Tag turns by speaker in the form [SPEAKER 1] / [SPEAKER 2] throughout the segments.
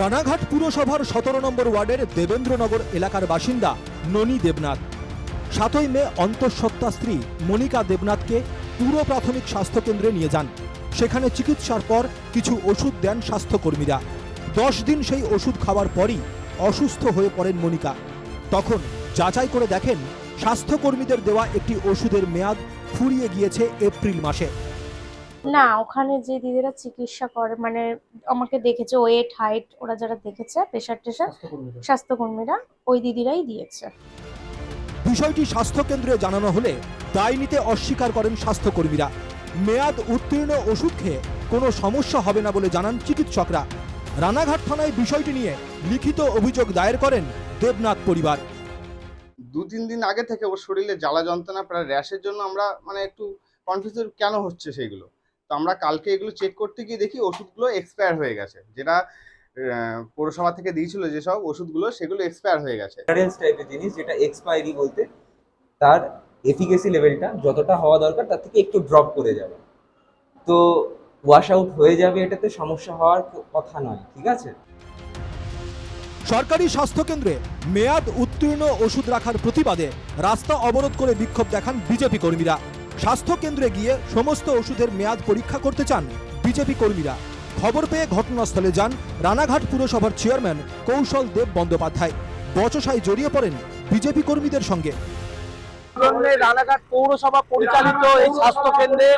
[SPEAKER 1] রানাঘাট পুরসভার সতেরো নম্বর ওয়ার্ডের দেবেন্দ্রনগর এলাকার বাসিন্দা ননী দেবনাথ। সাতই মে অন্তঃসত্ত্বা স্ত্রী মনিকা দেবনাথকে পুর প্রাথমিক স্বাস্থ্যকেন্দ্রে নিয়ে যান। সেখানে চিকিৎসার পর কিছু ওষুধ দেন স্বাস্থ্যকর্মীরা। দশ দিন সেই ওষুধ খাওয়ার পরই অসুস্থ হয়ে পড়েন মনিকা। তখন যাচাই করে দেখেন, স্বাস্থ্যকর্মীদের দেওয়া একটি ওষুধের মেয়াদ ফুরিয়ে গিয়েছে এপ্রিল মাসে।
[SPEAKER 2] না ওখানে যে দিদিরা চিকিৎসা করে মানে আমাকে দেখেছে ওয়েট হাইট ওরা যারা দেখেছে প্রেশার টেশার স্বাস্থ্যকর্মীরা। ওই দিদিরাই দিয়েছে।
[SPEAKER 1] বিষয়টি স্বাস্থ্যকেন্দ্রে জানানো হলে দায় নিতে অস্বীকার করেন স্বাস্থ্যকর্মীরা। মেয়াদ উত্তীর্ণ ওষুধ খেয়ে কোনো সমস্যা হবে না বলে জানান চিকিৎসকরা। রানাঘাট থানায় বিষয়টি নিয়ে লিখিত অভিযোগ দায়ের করেন দেবনাথ পরিবার।
[SPEAKER 3] দু তিন দিন আগে থেকে ওর শরীরে জ্বালা যন্ত্রণা প্রায় র্যাশের জন্য আমরা মানে একটু কনফিউজ কেন হচ্ছে সেইগুলো? তো আমরা কালকে এগুলো চেক করতে গিয়ে দেখি ওষুধগুলো এক্সপায়ার হয়ে গেছে। যেটা পৌরসভা থেকে দিয়েছিল যেসব ওষুধগুলো সেগুলো এক্সপায়ার হয়ে গেছে।
[SPEAKER 4] টাইপের জিনিস যেটা এক্সপায়ারি বলতে তার এফিকেসি লেভেলটা যতটা হওয়া দরকার তার থেকে একটু ড্রপ করে যাবে। তো ওয়াশ আউট হয়ে যাবে এটাতে সমস্যা হওয়ার কথা নয় ঠিক আছে?
[SPEAKER 1] সরকারি স্বাস্থ্যকেন্দ্রে মেয়াদ উত্তীর্ণ ওষুধ রাখার প্রতিবাদে রাস্তা অবরোধ করে বিক্ষোভ দেখান বিজেপি কর্মীরা। স্বাস্থ্যকেন্দ্রে গিয়ে সমস্ত ওষুধের মেয়াদ পরীক্ষা করতে চান বিজেপি কর্মীরা। খবর পেয়ে ঘটনাস্থলে যান রানাঘাট পুরসভার চেয়ারম্যান কৌশল দেব বন্দ্যোপাধ্যায়। বচসায় জড়িয়ে পড়েন বিজেপি কর্মীদের সঙ্গে।
[SPEAKER 5] রানাঘাট পৌরসভা পরিচালিত এই স্বাস্থ্য কেন্দ্রে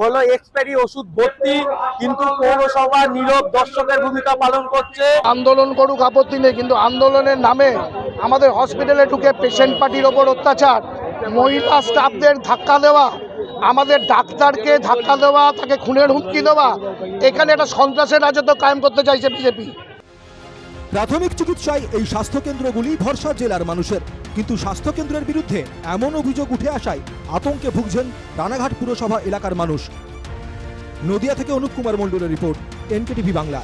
[SPEAKER 5] হলো এক্সপায়ারি ওষুধ ভর্তি কিন্তু পৌরসভা নীরব দর্শকের ভূমিকা পালন করছে।
[SPEAKER 6] আন্দোলন করুক আপত্তি নেই কিন্তু আন্দোলনের নামে আমাদের হসপিটালে ঢুকে পেশেন্ট পার্টির ওপর অত্যাচার। মহিলা স্টাফদের ধাক্কা দেওয়া, আমাদের ডাক্তারকে ধাক্কা দেওয়া, তাকে খুনের হুমকি দেওয়া, এখানে একটা সন্ত্রাসের রাজত্ব কায়েম করতে চাইছে বিজেপি।
[SPEAKER 1] প্রাথমিক চিকিৎসায় এই স্বাস্থ্যকেন্দ্রগুলি ভরসা জেলার মানুষের। কিন্তু স্বাস্থ্যকেন্দ্রের বিরুদ্ধে এমন অভিযোগ উঠে আসায় আতঙ্কে ভুগছেন রানাঘাট পুরসভা এলাকার মানুষ। নদিয়া থেকে অনুপ কুমার মণ্ডলের রিপোর্ট, এনকেটিভি বাংলা।